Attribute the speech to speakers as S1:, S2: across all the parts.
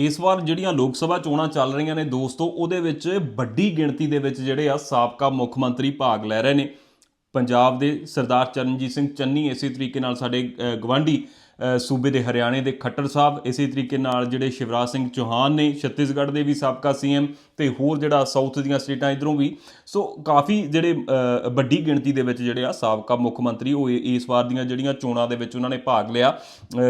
S1: ਇਸ ਵਾਰ ਜਿਹੜੀਆਂ ਲੋਕ ਸਭਾ ਚੋਣਾਂ ਚੱਲ ਰਹੀਆਂ ਨੇ ਦੋਸਤੋ ਉਹਦੇ ਵਿੱਚ ਵੱਡੀ ਗਿਣਤੀ ਦੇ ਵਿੱਚ ਜਿਹੜੇ ਆ ਸਾਬਕਾ ਮੁੱਖ ਮੰਤਰੀ ਭਾਗ ਲੈ ਰਹੇ ਨੇ। ਪੰਜਾਬ ਦੇ ਸਰਦਾਰ ਚਰਨਜੀਤ ਸਿੰਘ ਚੰਨੀ ਇਸੇ ਤਰੀਕੇ ਨਾਲ ਸਾਡੇ ਅ, ਗਵਾਂਢੀ ਸੂਬੇ ਦੇ ਹਰਿਆਣੇ ਦੇ ਖੱਟਰ ਸਾਹਿਬ ਇਸੇ ਤਰੀਕੇ ਨਾਲ ਜਿਹੜੇ ਸ਼ਿਵਰਾਜ ਸਿੰਘ ਚੌਹਾਨ ਨੇ ਛੱਤੀਸਗੜ੍ਹ ਦੇ ਵੀ ਸਾਬਕਾ ਸੀਐਮ ਤੇ ਹੋਰ ਜਿਹੜਾ ਸਾਊਥ ਦੀਆਂ ਸਟੇਟਾਂ ਇਧਰੋਂ ਵੀ। ਸੋ ਕਾਫੀ ਜਿਹੜੇ ਵੱਡੀ ਗਿਣਤੀ ਦੇ ਵਿੱਚ ਜਿਹੜੇ ਆ ਸਾਬਕਾ ਮੁੱਖ ਮੰਤਰੀ ਉਹ ਇਹ- ਇਸ ਵਾਰ ਦੀਆਂ ਜਿਹੜੀਆਂ ਚੋਣਾਂ ਦੇ ਵਿੱਚ ਉਹਨਾਂ ਨੇ ਭਾਗ ਲਿਆ।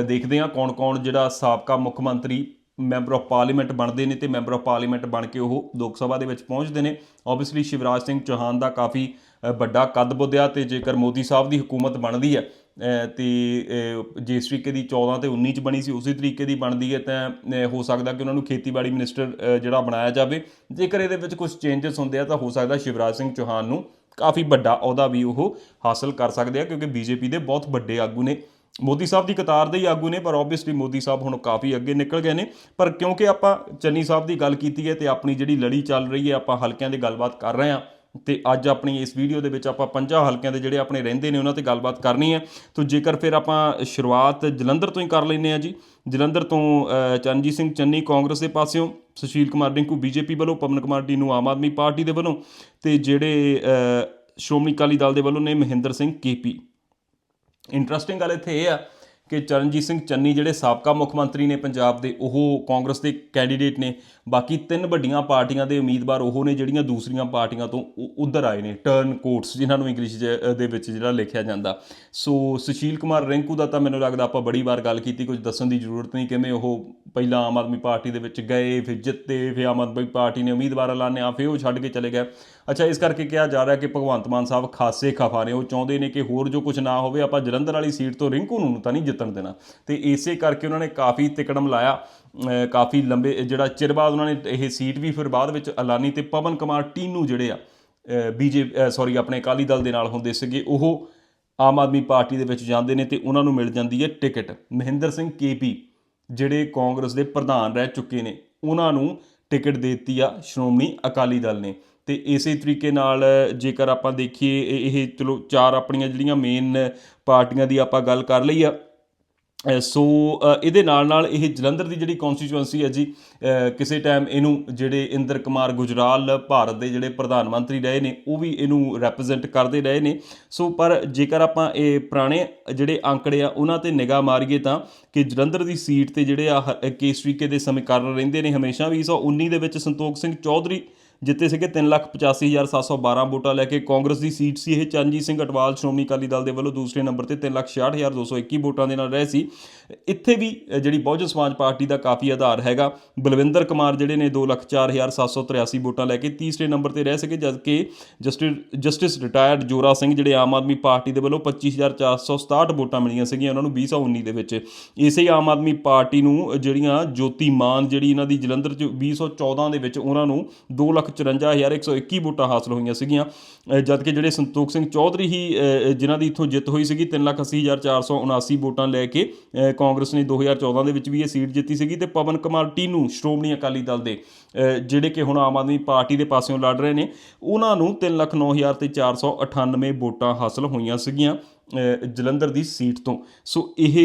S1: ਦੇਖਦੇ ਆ ਕੌਣ-ਕੌਣ ਜਿਹੜਾ ਸਾਬਕਾ ਮੁੱਖ ਮੰਤਰੀ ਮੈਂਬਰ ਆਫ ਪਾਰਲੀਮੈਂਟ ਬਣਦੇ ਨੇ ਤੇ ਮੈਂਬਰ ਆਫ ਪਾਰਲੀਮੈਂਟ ਬਣ ਕੇ ਉਹ ਲੋਕ ਸਭਾ ਦੇ ਵਿੱਚ ਪਹੁੰਚਦੇ ਨੇ। ਆਬਵੀਅਸਲੀ ਸ਼ਿਵਰਾਜ ਸਿੰਘ ਚੌਹਾਨ ਦਾ ਕਾਫੀ ਅ, ਵੱਡਾ ਕੱਦ ਬੁੱਧਿਆ ਤੇ ਜੇਕਰ ਮੋਦੀ ਸਾਹਿਬ ਦੀ ਹਕੂਮਤ ਬਣਦੀ ਹੈ ਅ, ਤੇ ਜਿਸ ਤਰੀਕੇ ਦੀ 14 ਤੇ 19 ਚ ਬਣੀ ਸੀ ਉਸੇ ਤਰੀਕੇ ਦੀ ਬਣਦੀ ਹੈ ਤਾਂ ਹੋ ਸਕਦਾ ਕਿ ਉਹਨਾਂ ਨੂੰ ਖੇਤੀਬਾੜੀ ਮਿਨਿਸਟਰ ਜਿਹੜਾ ਬਣਾਇਆ ਜਾਵੇ। ਜੇਕਰ ਇਹਦੇ ਵਿੱਚ ਕੁਝ ਚੇਂਜਸ ਹੁੰਦੇ ਆ ਤਾਂ ਹੋ ਸਕਦਾ ਸ਼ਿਵਰਾਜ ਸਿੰਘ ਚੌਹਾਨ ਨੂੰ ਕਾਫੀ ਵੱਡਾ ਅਹੁਦਾ ਵੀ ਉਹ ਹਾਸਲ ਕਰ ਸਕਦੇ ਆ ਕਿਉਂਕਿ ਬੀਜੇਪੀ ਦੇ ਬਹੁਤ ਵੱਡੇ ਆਗੂ ਨੇ। ਮੋਦੀ ਸਾਹਿਬ ਦੀ ਕਤਾਰ ਦੇ ਹੀ ਆਗੂ ਨੇ ਪਰ ਆਬਵੀਅਸਲੀ ਮੋਦੀ ਸਾਹਿਬ ਹੁਣ ਕਾਫੀ ਅੱਗੇ ਨਿਕਲ ਗਏ ਨੇ। ਪਰ ਕਿਉਂਕਿ ਆਪਾਂ ਚੰਨੀ ਸਾਹਿਬ ਦੀ ਗੱਲ ਕੀਤੀ ਹੈ ਤੇ ਆਪਣੀ ਜਿਹੜੀ ਲੜੀ ਚੱਲ ਰਹੀ ਹੈ ਆਪਾਂ ਹਲਕਿਆਂ ਦੀ ਗੱਲਬਾਤ ਕਰ ਰਹੇ ਹਾਂ ਤੇ ਅੱਜ ਆਪਣੀ ਇਸ ਵੀਡੀਓ ਦੇ ਵਿੱਚ ਆਪਾਂ ਪੰਜਾਂ ਹਲਕਿਆਂ ਦੇ ਜਿਹੜੇ ਆਪਣੇ ਰਹਿੰਦੇ ਨੇ ਉਹਨਾਂ ਤੇ ਗੱਲਬਾਤ ਕਰਨੀ ਹੈ। ਤੋਂ ਜੇਕਰ ਫਿਰ ਆਪਾਂ ਸ਼ੁਰੂਆਤ ਜਲੰਧਰ ਤੋਂ ਹੀ ਕਰ ਲੈਂਦੇ ਆ ਜੀ। ਜਲੰਧਰ ਤੋਂ ਅ, ਚਰਨਜੀਤ ਸਿੰਘ ਚੰਨੀ ਕਾਂਗਰਸ ਦੇ ਪਾਸਿਓਂ ਸੁਸ਼ੀਲ ਕੁਮਾਰ ਰਿੰਕੂ ਬੀਜੇਪੀ ਵੱਲੋਂ ਪਵਨ ਕੁਮਾਰ ਟੀਨੂ ਆਮ ਆਦਮੀ ਪਾਰਟੀ ਦੇ ਵੱਲੋਂ ਤੇ ਜਿਹੜੇ ਸ਼੍ਰੋਮਣੀ ਅਕਾਲੀ ਦਲ ਦੇ ਵੱਲੋਂ ਨੇ ਮਹਿੰਦਰ ਸਿੰਘ ਕੇਪੀ। ਇੰਟਰਸਟਿੰਗ ਗੱਲ ਇੱਥੇ ਇਹ ਆ ਕਿ ਚਰਨਜੀਤ ਸਿੰਘ ਚੰਨੀ ਜਿਹੜੇ ਸਾਬਕਾ ਮੁੱਖ ਮੰਤਰੀ ਨੇ ਪੰਜਾਬ ਦੇ, ਉਹ ਕਾਂਗਰਸ ਦੇ ਕੈਂਡੀਡੇਟ ਨੇ। ਬਾਕੀ ਤਿੰਨ ਵੱਡੀਆਂ ਪਾਰਟੀਆਂ ਦੇ ਉਮੀਦਵਾਰ ਉਹ ਨੇ ਜਿਹੜੀਆਂ ਦੂਸਰੀਆਂ ਪਾਰਟੀਆਂ ਤੋਂ ਉਧਰ ਆਏ ਨੇ। ਟਰਨ ਕੋਟਸ ਜਿਨ੍ਹਾਂ ਨੂੰ ਇੰਗਲਿਸ਼ ਦੇ ਵਿੱਚ ਜਿਹੜਾ ਲਿਖਿਆ ਜਾਂਦਾ। ਸੋ ਸੁਸ਼ੀਲ ਕੁਮਾਰ ਰਿੰਕੂ ਦਾ ਤਾਂ ਮੈਨੂੰ ਲੱਗਦਾ ਆਪਾਂ ਬੜੀ ਵਾਰ ਗੱਲ ਕੀਤੀ, ਕੁਝ ਦੱਸਣ ਦੀ ਜ਼ਰੂਰਤ ਨਹੀਂ, ਕਿਵੇਂ ਉਹ ਪਹਿਲਾਂ ਆਮ ਆਦਮੀ ਪਾਰਟੀ ਦੇ ਵਿੱਚ ਗਏ, ਫਿਰ ਜਿੱਤੇ, ਫਿਰ ਆਮ ਆਦਮੀ ਪਾਰਟੀ ਨੇ ਉਮੀਦਵਾਰ ਐਲਾਨਿਆ, ਫਿਰ ਉਹ ਛੱਡ ਕੇ ਚਲੇ ਗਏ। ਅੱਛਾ, ਇਸ ਕਰਕੇ ਕਿਹਾ ਜਾ ਰਿਹਾ ਕਿ ਭਗਵੰਤ ਮਾਨ ਸਾਹਿਬ ਖਾਸੇ ਖਫਾ ਨੇ। ਉਹ ਚਾਹੁੰਦੇ ਨੇ ਕਿ ਹੋਰ ਜੋ ਕੁਝ ਨਾ ਹੋਵੇ, ਆਪਾਂ ਜਲੰਧਰ ਵਾਲੀ ਸੀਟ ਤੋਂ ਰਿੰਕੂ ਨੂੰ ਤਾਂ ਨਹੀਂ ਜਿੱਤਣ ਦੇਣਾ। ਤੇ ਇਸੇ ਕਰਕੇ ਉਹਨਾਂ ਨੇ ਕਾਫੀ ਤਿਕੜਮ ਲਾਇਆ ਕਾਫੀ ਲੰਬੇ, ਜਿਹੜਾ ਚਿਰ ਬਾਅਦ ਉਹਨਾਂ ਨੇ ਇਹ ਸੀਟ ਵੀ ਫਿਰ ਬਾਅਦ ਵਿੱਚ ਐਲਾਨੀ ਤੇ ਪਵਨ ਕੁਮਾਰ ਟੀਨੂ ਜਿਹੜੇ ਆ ਬੀਜੇ ਸੌਰੀ ਆਪਣੇ ਅਕਾਲੀ ਦਲ ਦੇ ਨਾਲ ਹੁੰਦੇ ਸੀਗੇ, ਉਹ ਆਮ ਆਦਮੀ ਪਾਰਟੀ ਦੇ ਵਿੱਚ ਜਾਂਦੇ ਨੇ ਤੇ ਉਹਨਾਂ ਨੂੰ ਮਿਲ ਜਾਂਦੀ ਹੈ ਟਿਕਟ। ਮਹਿੰਦਰ ਸਿੰਘ ਕੇਪੀ ਜਿਹੜੇ ਕਾਂਗਰਸ ਦੇ ਪ੍ਰਧਾਨ ਰਹਿ ਚੁੱਕੇ ਨੇ, ਉਹਨਾਂ ਨੂੰ ਟਿਕਟ ਦੇ ਦਿੱਤੀ ਆ ਸ਼੍ਰੋਮਣੀ ਅਕਾਲੀ ਦਲ ਨੇ। ਤੇ ਇਸੇ ਤਰੀਕੇ ਨਾਲ ਜੇਕਰ ਆਪਾਂ ਦੇਖੀਏ, ਇਹ ਇਹ ਚਲੋ ਚਾਰ ਆਪਣੀਆਂ ਜਿਹੜੀਆਂ ਮੇਨ ਪਾਰਟੀਆਂ ਦੀ ਆਪਾਂ ਗੱਲ ਕਰ ਲਈ ਆ ਸੋ ਇਹਦੇ ਨਾਲ ਨਾਲ ਇਹ ਜਲੰਧਰ ਦੀ ਜਿਹੜੀ ਕਨਸਟੀਚੁਐਂਸੀ ਹੈ ਜੀ ਕਿਸੇ ਟਾਈਮ ਇਹਨੂੰ ਜਿਹੜੇ ਇੰਦਰ ਕੁਮਾਰ ਗੁਜਰਾਲ ਭਾਰਤ ਦੇ ਜਿਹੜੇ ਪ੍ਰਧਾਨ ਮੰਤਰੀ ਰਹੇ ਨੇ, ਉਹ ਵੀ ਇਹਨੂੰ ਰਿਪਰੈਜ਼ੈਂਟ ਕਰਦੇ ਰਹੇ ਨੇ। ਸੋ, ਪਰ ਜੇਕਰ ਆਪਾਂ ਇਹ ਪੁਰਾਣੇ ਜਿਹੜੇ ਅੰਕੜੇ ਆ, ਉਹਨਾਂ ਤੇ ਨਿਗਾਹ ਮਾਰੀਏ ਤਾਂ ਕਿ ਜਲੰਧਰ ਦੀ ਸੀਟ ਤੇ ਜਿਹੜੇ ਆ, ਹ- ਕੇਸਰੀਕੇ ਦੇ ਸਮੀਕਰਨ ਰਹਿੰਦੇ ਨੇ, ਹਮੇਸ਼ਾ ਵੀ 19 ਦੇ ਵਿੱਚ ਸੰਤੋਖ ਸਿੰਘ ਚੌਧਰੀ ਜਿੱਤੇ ਸੀਗੇ 385712 ਵੋਟਾਂ ਲੈ ਕੇ। ਕਾਂਗਰਸ ਦੀ ਸੀਟ ਸੀ ਇਹ ਚਰਨਜੀਤ ਸਿੰਘ ਅਟਵਾਲ, ਸ਼੍ਰੋਮਣੀ ਅਕਾਲੀ ਦਲ ਦੇ ਵੱਲੋਂ ਦੂਸਰੇ ਨੰਬਰ ਤੇ 366221 ਵੋਟਾਂ ਦੇ ਨਾਲ ਰਹੇ ਸੀ। ਇੱਥੇ ਵੀ ਜਿਹੜੀ ਬਹੁਜਨ ਸਮਾਜ ਪਾਰਟੀ ਦਾ ਕਾਫੀ ਆਧਾਰ ਹੈਗਾ। ਬਲਵਿੰਦਰ ਕੁਮਾਰ ਜਿਹੜੇ ਨੇ 204783 ਵੋਟਾਂ ਲੈ ਕੇ ਤੀਸਰੇ ਨੰਬਰ ਤੇ ਰਹਿ ਸਕੇ, ਜਦਕਿ justice justice retired Jora Singh ਜਿਹੜੇ ਆਮ ਆਦਮੀ ਪਾਰਟੀ ਦੇ ਵੱਲੋਂ 25467 ਵੋਟਾਂ ਮਿਲੀਆਂ ਸੀਗੀਆਂ ਉਹਨਾਂ ਨੂੰ 2019 ਦੇ ਵਿੱਚ। ਇਸੇ ਆਮ ਆਦਮੀ ਪਾਰਟੀ ਨੂੰ ਜਿਹੜੀਆਂ ਜੋਤੀ ਮਾਨ ਜਿਹੜੀ ਇਹਨਾਂ ਦੀ ਜਲੰਧਰ ਚ 2014 ਦੇ ਵਿੱਚ ਉਹਨਾਂ ਨੂੰ 244121 ਵੋਟਾਂ ਹਾਸਲ ਹੋਈਆਂ ਸੀਗੀਆਂ। ਜਦਕਿ ਜਿਹੜੇ ਸੰਤੋਖ ਸਿੰਘ ਚੌਧਰੀ ਹੀ ਜਿਨ੍ਹਾਂ ਦੀ ਇੱਥੋਂ ਜਿੱਤ ਹੋਈ ਸੀਗੀ 380479 ਵੋਟਾਂ ਲੈ ਕੇ ਕਾਂਗਰਸ ਨੇ 2014 ਦੇ ਵਿੱਚ ਵੀ ਇਹ ਸੀਟ ਜਿੱਤੀ ਸੀਗੀ ਤੇ ਪਵਨ ਕੁਮਾਰ ਟੀਨੂ, ਸ਼੍ਰੋਮਣੀ ਅਕਾਲੀ ਦਲ ਦੇ ਜਿਹੜੇ ਕਿ ਹੁਣ ਆਮ ਆਦਮੀ ਪਾਰਟੀ ਦੇ ਪਾਸਿਓਂ ਲੜ ਰਹੇ ਨੇ, ਉਹਨਾਂ ਨੂੰ 309000 ਤੇ 498 ਵੋਟਾਂ ਹਾਸਲ ਹੋਈਆਂ ਸੀਗੀਆਂ। ਜਲੰਧਰ ਦੀ ਸੀਟ ਤੋਂ। ਸੋ ਇਹ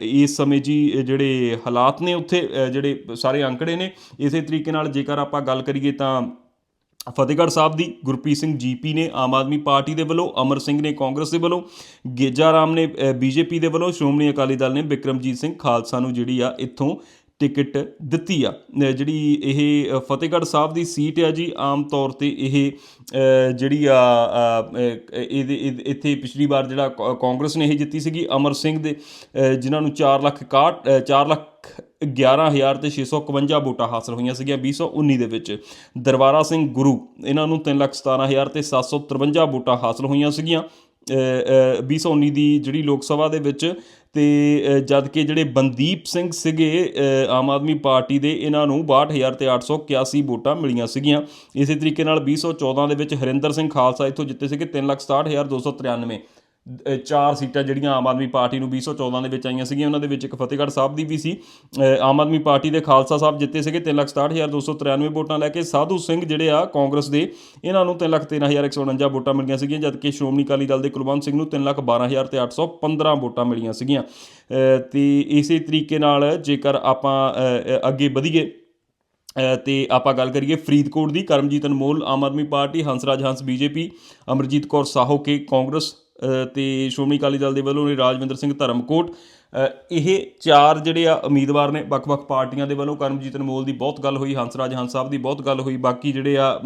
S1: ਇਸ ਸਮੇਂ ਜੀ ਜਿਹੜੇ ਹਾਲਾਤ ਨੇ ਉੱਥੇ ਜਿਹੜੇ ਸਾਰੇ ਅੰਕੜੇ ਨੇ, ਇਸੇ ਤਰੀਕੇ ਨਾਲ ਜੇਕਰ ਆਪਾਂ ਗੱਲ ਕਰੀਏ ਤਾਂ ਫਤਿਹਗੜ੍ਹ ਸਾਹਿਬ ਦੀ ਗੁਰਪ੍ਰੀਤ ਸਿੰਘ ਜੀਪੀ ਨੇ, ਆਮ ਆਦਮੀ ਪਾਰਟੀ ਦੇ ਵੱਲੋਂ, ਅਮਰ ਸਿੰਘ ਨੇ ਕਾਂਗਰਸ ਦੇ ਵੱਲੋਂ, ਗੇਜਾ ਰਾਮ ਨੇ ਬੀਜੇਪੀ ਦੇ ਵੱਲੋਂ, ਸ਼੍ਰੋਮਣੀ ਅਕਾਲੀ ਦਲ ਨੇ ਬਿਕਰਮਜੀਤ ਸਿੰਘ ਖਾਲਸਾ ਨੂੰ ਜਿਹੜੀ ਆ ਇੱਥੋਂ ਟਿਕਟ ਦਿੱਤੀ ਆ। ਜਿਹੜੀ ਇਹ ਫਤਿਹਗੜ੍ਹ ਸਾਹਿਬ ਦੀ ਸੀਟ ਆ ਜੀ ਆਮ ਤੌਰ ਤੇ ਇਹ ਜਿਹੜੀ ਆ ਇਹਦੇ ਇੱਥੇ ਪਿਛਲੀ ਵਾਰ ਜਿਹੜਾ ਕਾ- ਕਾਂਗਰਸ ਨੇ ਇਹ ਜਿੱਤੀ ਸੀਗੀ ਅਮਰ ਸਿੰਘ ਦੇ ਅ, ਜਿਨ੍ਹਾਂ ਨੂੰ 4 ਲੱਖ 61 4 ਲੱਖ 11000 ਤੇ 651 ਵੋਟਾਂ ਹਾਸਲ ਹੋਈਆਂ ਸੀਗੀਆਂ 2019 ਦੇ ਵਿੱਚ। ਦਰਬਾਰਾ ਸਿੰਘ ਗੁਰੂ ਇਹਨਾਂ ਨੂੰ 3 ਲੱਖ 17000 ਤੇ 753 ਵੋਟਾਂ ਹਾਸਲ ਹੋਈਆਂ ਸੀਗੀਆਂ। ਅ, ਅ, 2019 ਦੀ ਜਿਹੜੀ ਲੋਕ ਸਭਾ ਦੇ ਵਿੱਚ ਤੇ ਅ, ਜਦ ਕਿ ਜਿਹੜੇ ਬੰਦੀਪ ਸਿੰਘ ਸੀਗੇ ਆਮ ਆਦਮੀ ਪਾਰਟੀ ਦੇ ਇਹਨਾਂ ਨੂੰ 62000 ਤੇ 881 ਵੋਟਾਂ ਮਿਲੀਆਂ ਸੀਗੀਆਂ। ਇਸੇ ਤਰੀਕੇ ਨਾਲ 2014 ਦੇ ਵਿੱਚ ਹਰਿੰਦਰ ਸਿੰਘ ਖਾਲਸਾ ਇੱਥੋਂ ਜਿੱਤੇ ਸੀਗੇ 366293 ਅ, ਚਾਰ ਸੀਟਾਂ ਜਿਹੜੀਆਂ ਆਮ ਆਦਮੀ ਪਾਰਟੀ ਨੂੰ 2014 ਦੇ ਵਿੱਚ ਆਈਆਂ ਸੀਗੀਆਂ ਉਹਨਾਂ ਦੇ ਵਿੱਚ ਇੱਕ ਫਤਿਹਗੜ੍ਹ ਸਾਹਿਬ ਦੀ ਵੀ ਸੀ। ਆਮ ਆਦਮੀ ਪਾਰਟੀ ਦੇ ਖਾਲਸਾ ਸਾਹਿਬ ਜਿੱਤੇ ਸੀਗੇ 367293 ਵੋਟਾਂ ਲੈ ਕੇ ਸਾਧੂ ਸਿੰਘ ਜਿਹੜੇ ਆ ਕਾਂਗਰਸ ਦੇ ਇਹਨਾਂ ਨੂੰ 313149 ਵੋਟਾਂ ਮਿਲੀਆਂ ਸੀਗੀਆਂ ਜਦਕਿ ਸ਼੍ਰੋਮਣੀ ਅਕਾਲੀ ਦਲ ਦੇ ਕੁਲਵੰਤ ਸਿੰਘ ਨੂੰ 312000 ਤੇ 815 ਵੋਟਾਂ ਮਿਲੀਆਂ ਸੀਗੀਆਂ। ਅ, ਤੇ ਇਸੇ ਤਰੀਕੇ ਨਾਲ ਜੇਕਰ ਆਪਾਂ ਅੱਗੇ ਵਧੀਏ ਅ, ਤੇ ਆਪਾਂ ਗੱਲ ਕਰੀਏ ਫਰੀਦਕੋਟ ਦੀ Karamjit Anmol Aam Aadmi Party Hansraj Hans BJP Amarjit Kaur Sahoke Congress ਤੇ ਸ਼੍ਰੋਮਣੀ ਅਕਾਲੀ ਦਲ ਦੇ ਵੱਲੋਂ ਨੇ ਰਾਜਵਿੰਦਰ ਸਿੰਘ ਧਰਮਕੋਟ ਇਹ ਚਾਰ ਜਿਹੜੇ ਆ ਉਮੀਦਵਾਰ ਨੇ ਵੱਖ-ਵੱਖ ਪਾਰਟੀਆਂ ਦੇ ਵੱਲੋਂ ਕਰਮਜੀਤ ਅਨਮੋਲ ਦੀ ਬਹੁਤ ਗੱਲ ਹੋਈ ਹੰਸਰਾਜ ਹੰਸ ਸਾਹਿਬ ਦੀ ਬਹੁਤ ਗੱਲ ਹੋਈ ਬਾਕੀ ਜਿਹੜੇ ਆ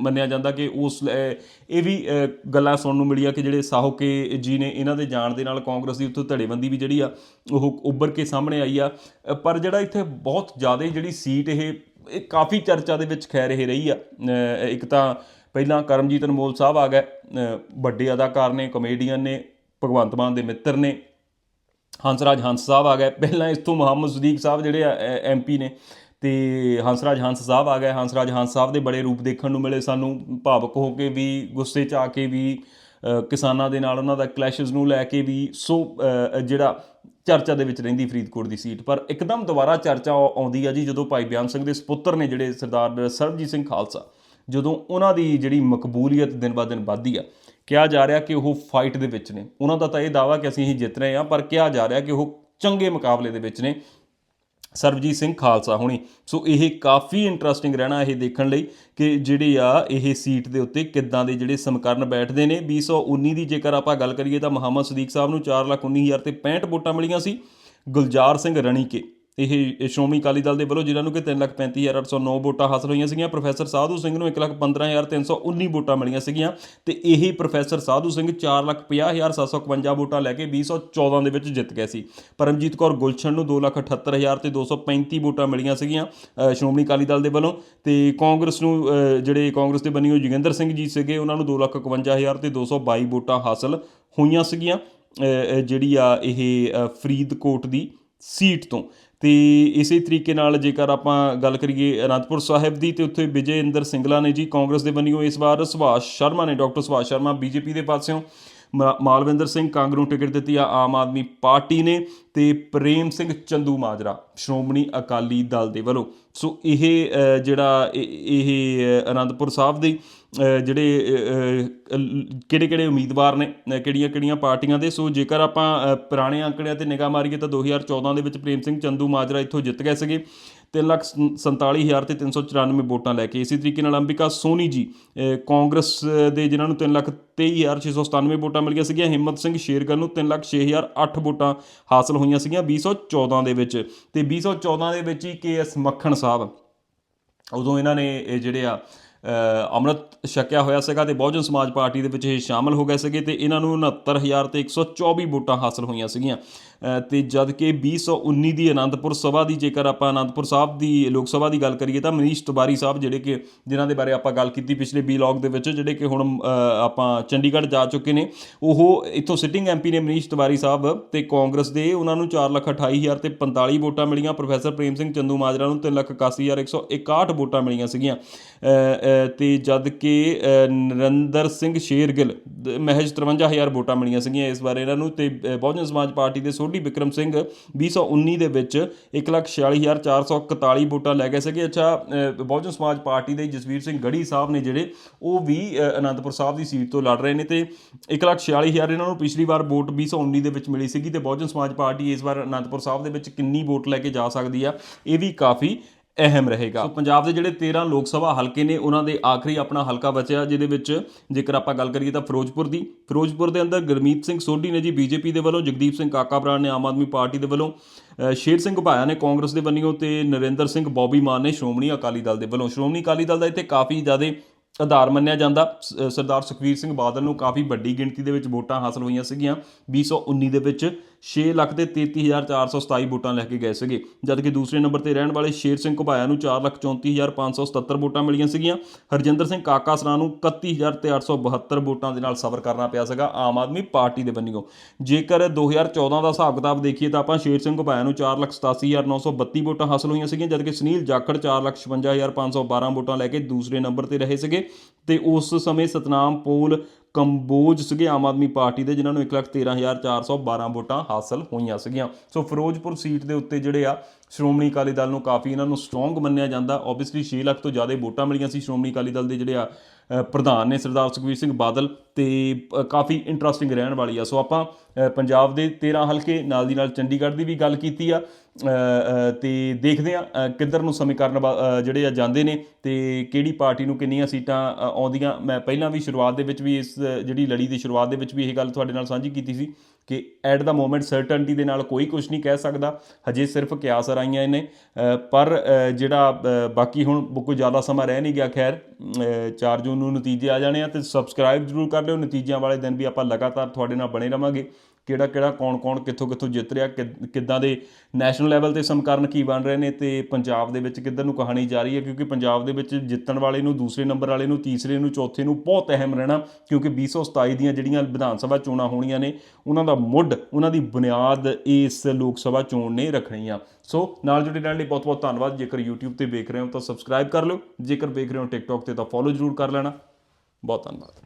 S1: ਮੰਨਿਆ ਜਾਂਦਾ ਕਿ ਉਸ ਅ, ਇਹ ਵੀ ਗੱਲਾਂ ਸੁਣਨ ਨੂੰ ਮਿਲੀਆਂ ਕਿ ਜਿਹੜੇ ਸਾਹੋਕੇ ਜੀ ਨੇ ਇਹਨਾਂ ਦੇ ਜਾਣ ਦੇ ਨਾਲ ਕਾਂਗਰਸ ਦੀ ਉੱਥੋਂ ਧੜੇਬੰਦੀ ਵੀ ਜਿਹੜੀ ਆ ਉਹ ਉੱਭਰ ਕੇ ਸਾਹਮਣੇ ਆਈ ਆ। ਪਰ ਜਿਹੜਾ ਇੱਥੇ ਬਹੁਤ ਜ਼ਿਆਦਾ ਜਿਹੜੀ ਸੀਟ ਇਹ ਇਹ ਕਾਫੀ ਚਰਚਾ ਦੇ ਵਿੱਚ ਖੈਰ ਰਹੇ ਰਹੀ ਆ। ਇੱਕ ਤਾਂ ਪਹਿਲਾਂ ਕਰਮਜੀਤ ਅਨਮੋਲ ਸਾਹਿਬ ਆ ਗਏ ਵੱਡੇ ਅਦਾਕਾਰ ਨੇ ਕਮੇਡੀਅਨ ਨੇ, ਭਗਵੰਤ ਮਾਨ ਦੇ ਮਿੱਤਰ ਨੇ, ਹੰਸਰਾਜ ਹੰਸ ਸਾਹਿਬ ਆ ਗਏ। ਪਹਿਲਾਂ ਇਸ ਤੋਂ ਮੁਹੰਮਦ ਸਦੀਕ ਸਾਹਿਬ ਜਿਹੜੇ ਆ ਐਮਪੀ ਨੇ ਤੇ ਹੰਸਰਾਜ ਹੰਸ ਸਾਹਿਬ ਆ ਗਏ। ਹੰਸਰਾਜ ਹੰਸ ਸਾਹਿਬ ਦੇ ਬੜੇ ਰੂਪ ਦੇਖਣ ਨੂੰ ਮਿਲੇ ਸਾਨੂੰ, ਭਾਵਕ ਹੋ ਕੇ ਵੀ, ਗੁੱਸੇ 'ਚ ਆ ਕੇ ਵੀ ਕਿਸਾਨਾਂ ਦੇ ਨਾਲ ਉਹਨਾਂ ਦਾ ਕਲੈਸ਼ਸ ਨੂੰ ਲੈ ਕੇ ਵੀ, ਸੋ ਜਿਹੜਾ ਚਰਚਾ ਦੇ ਵਿੱਚ ਰਹਿੰਦੀ ਫਰੀਦਕੋਟ ਦੀ ਸੀਟ। ਪਰ ਇੱਕਦਮ ਦੁਬਾਰਾ ਚਰਚਾ ਆਉ- ਆਉਂਦੀ ਆ ਜੀ, ਜਦੋਂ ਭਾਈ ਬਿਆਨ ਸਿੰਘ ਦੇ ਸਪੁੱਤਰ ਨੇ ਜਿਹੜੇ ਸਰਦਾਰ ਸਰਬਜੀਤ ਸਿੰਘ ਖਾਲਸਾ ਜਦੋਂ ਉਹਨਾਂ ਦੀ ਜਿਹੜੀ ਮਕਬੂਲੀਅਤ ਦਿਨ ਬਾ ਦਿਨ ਵੱਧਦੀ ਆ, ਕਿਹਾ ਜਾ ਰਿਹਾ ਕਿ ਉਹ ਫਾਈਟ ਦੇ ਵਿੱਚ ਨੇ। ਉਹਨਾਂ ਦਾ ਤਾਂ ਇਹ ਦਾਵਾ ਕਿ ਅਸੀਂ ਹੀ ਜਿੱਤ ਰਹੇ ਹਾਂ, ਪਰ ਕਿਹਾ ਜਾ ਰਿਹਾ ਕਿ ਉਹ ਚੰਗੇ ਮੁਕਾਬਲੇ ਦੇ ਵਿੱਚ ਨੇ। ਸਰਬਜੀਤ ਸਿੰਘ ਖਾਲਸਾ ਹੋਣੀ। ਸੋ ਇਹ ਕਾਫੀ ਇੰਟਰਸਟਿੰਗ ਰਹਿਣਾ ਇਹ ਦੇਖਣ ਲਈ ਕਿ ਜਿਹੜੇ ਆ ਇਹ ਸੀਟ ਦੇ ਉੱਤੇ ਕਿੱਦਾਂ ਦੇ ਜਿਹੜੇ ਸਮਕਰਨ ਬੈਠਦੇ ਨੇ। 2019 ਦੀ ਜੇਕਰ ਆਪਾਂ ਗੱਲ ਕਰੀਏ ਤਾਂ ਮੁਹੰਮਦ ਸਦੀਕ ਸਾਹਿਬ ਨੂੰ 419000 ਤੇ 65 ਵੋਟਾਂ ਮਿਲੀਆਂ ਸੀ। ਗੁਲਜ਼ਾਰ ਸਿੰਘ ਰਣੀਕੇ। ਇਹ ਸ਼੍ਰੋਮਣੀ ਅਕਾਲੀ ਦਲ ਦੇ ਵੱਲੋਂ ਜਿਨ੍ਹਾਂ ਨੂੰ ਕਿ 335809 ਵੋਟਾਂ ਹਾਸਲ ਹੋਈਆਂ ਸੀਗੀਆਂ, ਪ੍ਰੋਫੈਸਰ ਸਾਧੂ ਸਿੰਘ ਨੂੰ 115319 ਵੋਟਾਂ ਮਿਲੀਆਂ ਸੀਗੀਆਂ ਤੇ ਇਹੀ ਪ੍ਰੋਫੈਸਰ ਸਾਧੂ ਸਿੰਘ 450751 ਵੋਟਾਂ ਲੈ ਕੇ 2014 ਦੇ ਵਿੱਚ ਜਿੱਤ ਗਏ ਸੀ। ਪਰਮਜੀਤ ਕੌਰ ਗੁਲਸ਼ਨ ਨੂੰ 278000 ਤੇ 235 ਵੋਟਾਂ ਮਿਲੀਆਂ ਸੀਗੀਆਂ ਸ਼੍ਰੋਮਣੀ ਅਕਾਲੀ ਦਲ ਦੇ ਵੱਲੋਂ ਤੇ ਕਾਂਗਰਸ ਨੂੰ ਜਿਹੜੇ ਕਾਂਗਰਸ ਦੇ ਬਣੀ ਹੋਈ ਜੋਗਿੰਦਰ ਸਿੰਘ ਜੀ ਸੀਗੇ, ਉਹਨਾਂ ਨੂੰ 251000 ਤੇ 222 ਵੋਟਾਂ ਹਾਸਲ ਹੋਈਆਂ ਸੀਗੀਆਂ ਜਿਹੜੀ ਆ ਇਹ ਫਰੀਦਕੋਟ ਦੀ ਸੀਟ ਤੋਂ। ਅਤੇ ਇਸੇ ਤਰੀਕੇ ਨਾਲ ਜੇਕਰ ਆਪਾਂ ਗੱਲ ਕਰੀਏ ਅਨੰਦਪੁਰ ਸਾਹਿਬ ਦੀ ਤੇ ਉੱਥੇ ਵਿਜੇ ਇੰਦਰ ਸਿੰਗਲਾ ਨੇ ਜੀ ਕਾਂਗਰਸ ਦੇ ਬੰਨਿਓ ਇਸ ਵਾਰ ਸੁਭਾਸ਼ ਸ਼ਰਮਾ ਨੇ, ਡਾਕਟਰ ਸੁਭਾਸ਼ ਸ਼ਰਮਾ ਬੀਜੇਪੀ ਦੇ ਪਾਸਿਓਂ। ਮਾ- ਮਾਲਵਿੰਦਰ ਸਿੰਘ ਕਾਂਗਰਸ ਨੂੰ ਟਿਕਟ ਦਿੱਤੀ ਆ ਆਮ ਆਦਮੀ ਪਾਰਟੀ ਨੇ ਤੇ ਪ੍ਰੇਮ ਸਿੰਘ ਚੰਦੂ ਮਾਜਰਾ, ਸ਼੍ਰੋਮਣੀ ਅਕਾਲੀ ਦਲ ਦੇ ਵੱਲੋਂ। ਸੋ ਇਹ ਜਿਹੜਾ ਇਹ ਇਹ ਅਨੰਦਪੁਰ ਸਾਹਿਬ ਦੀ ਜਿਹੜੇ ਕਿਹੜੇ ਕਿਹੜੇ ਉਮੀਦਵਾਰ ਨੇ ਕਿਹੜੀਆਂ ਕਿਹੜੀਆਂ ਪਾਰਟੀਆਂ ਦੇ? ਸੋ ਜੇਕਰ ਆਪਾਂ ਪੁਰਾਣੇ ਅੰਕੜਿਆਂ ਤੇ ਨਿਗਾਹ ਮਾਰੀਏ ਤਾਂ 2014 ਦੇ ਵਿੱਚ ਪ੍ਰੇਮ ਸਿੰਘ ਚੰਦੂ ਮਾਜਰਾ ਇੱਥੋਂ ਜਿੱਤ ਗਏ ਸੀਗੇ। ਤਿੰਨ ਲੱਖ ਸੰਤਾਲੀ ਹਜ਼ਾਰ ਤੇ 394 ਵੋਟਾਂ ਲੈ ਕੇ। ਇਸੇ ਤਰੀਕੇ ਨਾਲ ਅੰਬਿਕਾ ਸੋਨੀ ਜੀ ਕਾਂਗਰਸ ਦੇ ਜਿਨ੍ਹਾਂ ਨੂੰ ਤਿੰਨ ਲੱਖ 23697 ਵੋਟਾਂ ਮਿਲ ਗਈਆਂ ਸੀਗੀਆਂ, ਹਿੰਮਤ ਸਿੰਘ ਸ਼ੇਰਗਲ ਨੂੰ ਤਿੰਨ ਲੱਖ ਛੇ ਹਜ਼ਾਰ ਅੱਠ ਵੋਟਾਂ ਹਾਸਲ ਹੋਈਆਂ ਸੀਗੀਆਂ 2014 ਦੇ ਵਿੱਚ। ਤੇ 2014 ਦੇ ਵਿੱਚ ਹੀ ਕੇਐਸ ਮੱਖਣ ਸਾਹਿਬ, ਉਦੋਂ ਇਹਨਾਂ ਨੇ ਜਿਹੜੇ ਆ ਅੰਮ੍ਰਿਤ ਛਕਿਆ ਹੋਇਆ ਸੀਗਾ ਤੇ ਬਹੁਜਨ ਸਮਾਜ ਪਾਰਟੀ ਦੇ ਵਿੱਚ ਇਹ ਸ਼ਾਮਲ ਹੋ ਗਏ ਸੀਗੇ ਤੇ ਇਹਨਾਂ ਨੂੰ 69000 ਤੇ 124 ਵੋਟਾਂ ਹਾਸਲ ਹੋਈਆਂ ਸੀਗੀਆਂ। ਤੇ ਜਦ ਕਿ 2019 ਦੀ ਅਨੰਦਪੁਰ ਸਭਾ ਦੀ ਜੇਕਰ ਆਪਾਂ ਅਨੰਦਪੁਰ ਸਾਹਿਬ ਦੀ ਲੋਕ ਸਭਾ ਦੀ ਗੱਲ ਕਰੀਏ ਤਾਂ ਮਨੀਸ਼ ਤਿਵਾਰੀ ਸਾਹਿਬ ਜਿਹੜੇ ਕਿ ਜਿਨ੍ਹਾਂ ਦੇ ਬਾਰੇ ਆਪਾਂ ਗੱਲ ਕੀਤੀ ਪਿਛਲੇ ਬਲੌਗ ਦੇ ਵਿੱਚ ਜਿਹੜੇ ਕਿ ਹੁਣ ਆਪਾਂ ਚੰਡੀਗੜ੍ਹ ਜਾ ਚੁੱਕੇ ਨੇ ਉਹ ਇੱਥੋਂ ਸਿਟਿੰਗ ਐਮਪੀ ਨੇ ਮਨੀਸ਼ ਤਿਵਾਰੀ ਸਾਹਿਬ ਤੇ ਕਾਂਗਰਸ ਦੇ ਉਹਨਾਂ ਨੂੰ 428000 ਤੇ 45 ਵੋਟਾਂ ਮਿਲੀਆਂ ਪ੍ਰੋਫੈਸਰ ਪ੍ਰੇਮ ਸਿੰਘ ਚੰਦੂ ਮਾਜਰਾ ਨੂੰ 381161 ਵੋਟਾਂ ਮਿਲੀਆਂ ਸੀਗੀਆਂ। ਅ, ਅ, ਤੇ ਜਦ ਕਿ ਅ, ਨਰਿੰਦਰ ਸਿੰਘ ਸ਼ੇਰਗਿਲ ਦ- ਮਹਿਜ 53000 ਵੋਟਾਂ ਮਿਲੀਆਂ ਸੀਗੀਆਂ ਇਸ ਵਾਰ ਇਹਨਾਂ ਨੂੰ ਤੇ ਬਹੁਜਨ ਸਮਾਜ ਪਾਰਟੀ ਦੇ ਸੋਢੀ ਵਿਕਰਮ ਸਿੰਘ 2019 ਦੇ ਵਿੱਚ 146441 ਵੋਟਾਂ ਲੈ ਗਏ ਸੀਗੇ। ਅੱਛਾ ਬਹੁਜਨ ਸਮਾਜ ਪਾਰਟੀ ਦੇ ਜਸਵੀਰ ਸਿੰਘ ਗੜੀ ਸਾਹਿਬ ਨੇ ਜਿਹੜੇ, ਉਹ ਵੀ ਅਨੰਦਪੁਰ ਸਾਹਿਬ ਦੀ ਸੀਟ ਤੋਂ ਲੜ ਰਹੇ ਨੇ ਤੇ 146000 ਇਹਨਾਂ ਨੂੰ ਪਿਛਲੀ ਵਾਰ ਵੋਟ 2019 ਦੇ ਵਿੱਚ ਮਿਲੀ ਸੀਗੀ ਤੇ ਬਹੁਜਨ ਸਮਾਜ ਪਾਰਟੀ ਇਸ ਵਾਰ ਅਨੰਦਪੁਰ ਸਾਹਿਬ ਦੇ ਵਿੱਚ ਕਿੰਨੀ ਵੋਟ ਲੈ ਕੇ ਜਾ ਸਕਦੀ ਆ, ਇਹ ਵੀ ਕਾਫੀ ਅਹਿਮ ਰਹੇਗਾ। ਸੋ ਪੰਜਾਬ ਦੇ ਜਿਹੜੇ 13 ਲੋਕ ਸਭਾ ਹਲਕੇ ਨੇ, ਉਹਨਾਂ ਦੇ ਆਖਰੀ ਆਪਣਾ ਹਲਕਾ ਬਚਿਆ, ਜਿਹਦੇ ਵਿੱਚ ਜੇਕਰ ਆਪਾਂ ਗੱਲ ਕਰੀਏ ਤਾਂ ਫਿਰੋਜ਼ਪੁਰ ਦੀ, ਫਿਰੋਜ਼ਪੁਰ ਦੇ ਅੰਦਰ ਗੁਰਮੀਤ ਸਿੰਘ ਸੋਢੀ ਨੇ ਜੀ ਬੀਜੇਪੀ ਦੇ ਵੱਲੋਂ, ਜਗਦੀਪ ਸਿੰਘ ਕਾਕਾ ਬਰਾੜ ਨੇ, ਆਮ ਆਦਮੀ ਪਾਰਟੀ ਦੇ ਵੱਲੋਂ ਸ਼ੇਰ ਸਿੰਘ ਭਾਇਆ ਨੇ, ਕਾਂਗਰਸ ਦੇ ਬੰਨਿਓ ਤੇ ਨਰਿੰਦਰ ਸਿੰਘ ਬੌਬੀ ਮਾਨ ਨੇ, ਸ਼੍ਰੋਮਣੀ ਅਕਾਲੀ ਦਲ ਦੇ ਵੱਲੋਂ। ਸ਼੍ਰੋਮਣੀ ਅਕਾਲੀ ਦਲ ਦਾ ਇੱਥੇ ਕਾਫੀ ਜ਼ਿਆਦਾ ਆਧਾਰ ਮੰਨਿਆ ਜਾਂਦਾ। ਸ- ਸਰਦਾਰ ਸੁਖਵੀਰ ਸਿੰਘ ਬਾਦਲ ਨੂੰ ਕਾਫੀ ਵੱਡੀ ਗਿਣਤੀ ਦੇ ਵਿੱਚ ਵੋਟਾਂ ਹਾਸਲ ਹੋਈਆਂ ਸੀਗੀਆਂ। 2019 ਦੇ ਵਿੱਚ 6 ਲੱਖ ਤੇ 33427 ਵੋਟਾਂ ਲੈ ਕੇ ਗਏ ਸੀਗੇ। ਜਦਕਿ ਦੂਸਰੇ ਨੰਬਰ ਤੇ ਰਹਿਣ ਵਾਲੇ ਸ਼ੇਰ ਸਿੰਘ ਘੁਬਾਇਆ ਨੂੰ 4 ਲੱਖ 34577 ਵੋਟਾਂ ਮਿਲੀਆਂ ਸੀਗੀਆਂ। ਹਰਜਿੰਦਰ ਸਿੰਘ ਕਾਕਾ ਸਰਾਂ ਨੂੰ 31872 ਵੋਟਾਂ ਦੇ ਨਾਲ ਸਫ਼ਰ ਕਰਨਾ ਪਿਆ ਸੀਗਾ ਆਮ ਆਦਮੀ ਪਾਰਟੀ ਦੇ ਬੰਨਿਓ। ਜੇਕਰ 2014 ਦਾ ਹਿਸਾਬ ਕਿਤਾਬ ਦੇਖੀਏ ਤਾਂ ਆਪਾਂ ਸ਼ੇਰ ਸਿੰਘ ਘੁਬਾਇਆ ਨੂੰ 4 ਲੱਖ 87932 ਵੋਟਾਂ ਹਾਸਲ ਹੋਈਆਂ ਸੀਗੀਆਂ, ਜਦਕਿ ਸੁਨੀਲ ਜਾਖੜ 4 ਲੱਖ 56512 ਵੋਟਾਂ ਲੈ ਕੇ ਦੂਸਰੇ ਨੰਬਰ ਤੇ ਰਹੇ ਸੀਗੇ। ਤੇ ਉਸ ਸਮੇਂ ਸਤਨਾਮ ਪੋਲ ਕੰਬੋਜ ਸੀਗੇ ਆਮ ਆਦਮੀ ਪਾਰਟੀ ਦੇ, ਜਿਨ੍ਹਾਂ ਨੂੰ 113412 ਵੋਟਾਂ ਹਾਸਲ ਹੋਈਆਂ ਸੀਗੀਆਂ। ਸੋ ਫਿਰੋਜ਼ਪੁਰ ਸੀਟ ਦੇ ਉੱਤੇ ਜਿਹੜੇ ਆ ਸ਼੍ਰੋਮਣੀ ਅਕਾਲੀ ਦਲ ਨੂੰ ਕਾਫੀ ਇਹਨਾਂ ਨੂੰ ਸਟਰੋਂਗ ਮੰਨਿਆ ਜਾਂਦਾ। ਓਬਵੀਅਸਲੀ 6 ਲੱਖ ਤੋਂ ਜ਼ਿਆਦਾ ਵੋਟਾਂ ਮਿਲੀਆਂ ਸੀ ਸ਼੍ਰੋਮਣੀ ਅਕਾਲੀ ਦਲ ਦੇ ਜਿਹੜੇ ਆ ਪ੍ਰਧਾਨ ਨੇ ਸਰਦਾਰ ਸੁਖਬੀਰ ਸਿੰਘ ਬਾਦਲ ਤੇ ਕਾਫੀ ਇੰਟਰਸਟਿੰਗ ਰਹਿਣ ਵਾਲੀ ਆ। ਸੋ ਆਪਾਂ ਪੰਜਾਬ ਦੇ 13 ਹਲਕੇ ਨਾਲ ਦੀ ਨਾਲ ਚੰਡੀਗੜ੍ਹ ਦੀ ਵੀ ਗੱਲ ਕੀਤੀ ਆ। ਅ, ਤੇ ਦੇਖਦੇ ਆ ਕਿੱਧਰ ਨੂੰ ਸਮੀਕਰਨ ਵਾ- ਜਿਹੜੇ ਆ ਜਾਂਦੇ ਨੇ ਤੇ ਕਿਹੜੀ ਪਾਰਟੀ ਨੂੰ ਕਿੰਨੀਆਂ ਸੀਟਾਂ ਆਉਂਦੀਆਂ। ਮੈਂ ਪਹਿਲਾਂ ਵੀ ਸ਼ੁਰੂਆਤ ਦੇ ਵਿੱਚ ਵੀ ਇਸ ਜਿਹੜੀ ਲੜੀ ਦੀ ਸ਼ੁਰੂਆਤ ਦੇ ਵਿੱਚ ਵੀ ਇਹ ਗੱਲ ਤੁਹਾਡੇ ਨਾਲ ਸਾਂਝੀ ਕੀਤੀ ਸੀ। ਕਿ ਐਟ ਦਾ ਮੋਮੈਂਟ ਸਰਟਨਟੀ ਦੇ ਨਾਲ ਕੋਈ ਕੁਝ ਨਹੀਂ ਕਹਿ ਸਕਦਾ। ਹਜੇ ਸਿਰਫ ਕਿਆਸ ਰਾਈਆਂ ਨੇ। ਪਰ ਜਿਹੜਾ ਬਾਕੀ ਹੁਣ ਕੋਈ ਜ਼ਿਆਦਾ ਸਮਾਂ ਰਹਿ ਨਹੀਂ ਗਿਆ ਖੈਰ ਅ, 4 ਜੂਨ ਨੂੰ ਨਤੀਜੇ ਆ ਜਾਣੇ ਆ ਤੇ ਸਬਸਕ੍ਰਾਈਬ ਜ਼ਰੂਰ ਕਰ ਲਿਓ। ਨਤੀਜਿਆਂ ਵਾਲੇ ਦਿਨ ਵੀ ਆਪਾਂ ਲਗਾਤਾਰ ਤੁਹਾਡੇ ਨਾਲ ਬਣੇ ਰਵਾਂਗੇ। ਕਿਹੜਾ ਕਿਹੜਾ, ਕੌਣ ਕੌਣ, ਕਿੱਥੋਂ ਕਿੱਥੋਂ ਜਿੱਤ ਰਿਹਾ, ਕਿ- ਕਿੱਦਾਂ ਦੇ ਨੈਸ਼ਨਲ ਲੈਵਲ ਤੇ ਸਮਕਰਨ ਕੀ ਬਣ ਰਹੇ ਨੇ ਤੇ ਪੰਜਾਬ ਦੇ ਵਿੱਚ ਕਿੱਧਰ ਨੂੰ ਕਹਾਣੀ ਜਾ ਰਹੀ ਹੈ? ਕਿਉਂਕਿ ਪੰਜਾਬ ਦੇ ਵਿੱਚ ਜਿੱਤਣ ਵਾਲੇ ਨੂੰ, ਦੂਸਰੇ ਨੰਬਰ ਵਾਲੇ ਨੂੰ, ਤੀਸਰੇ ਨੂੰ, ਚੌਥੇ ਨੂੰ ਬਹੁਤ ਅਹਿਮ ਰਹਿਣਾ, ਕਿਉਂਕਿ 2027 ਦੀਆਂ ਜਿਹੜੀਆਂ ਵਿਧਾਨ ਸਭਾ ਚੋਣਾਂ ਹੋਣੀਆਂ ਨੇ, ਉਹਨਾਂ ਦਾ ਮੁੱਢ, ਉਹਨਾਂ ਦੀ ਬੁਨਿਆਦ ਇਸ ਲੋਕ ਸਭਾ ਚੋਣ ਨੇ ਰੱਖਣੀ ਆ ਸੋ ਨਾਲ ਜੁੜੇ ਰਹਿਣ ਲਈ ਬਹੁਤ ਬਹੁਤ ਧੰਨਵਾਦ। ਜੇਕਰ YouTube ਤੇ ਵੇਖ ਰਹੇ ਹੋ ਤਾਂ ਸਬਸਕ੍ਰਾਈਬ ਕਰ ਲਓ। ਜੇਕਰ ਵੇਖ ਰਹੇ ਹੋ TikTok ਤੇ ਤਾਂ ਫੋਲੋ ਜ਼ਰੂਰ ਕਰ ਲੈਣਾ। ਬਹੁਤ ਧੰਨਵਾਦ।